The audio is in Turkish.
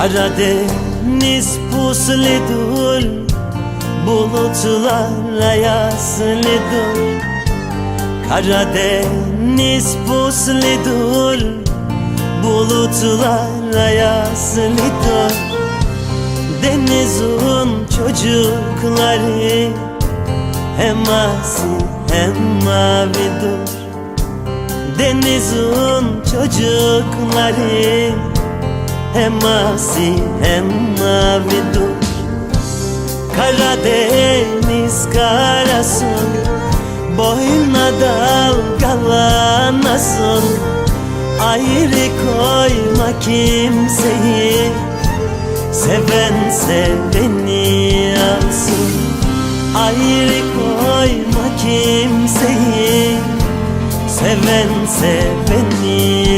Karadeniz puslidur Bulutlarla yaslıdır Karadeniz puslidur Bulutlarla yaslıdır Denizin çocukları Hem asil hem mavidir Denizin çocukları Hem asil hem mavidir Karadeniz karasın Boyuna dalgalanasın Ayrı koyma kimseyi Seven seveni alsın Ayrı koyma kimseyi Seven seveni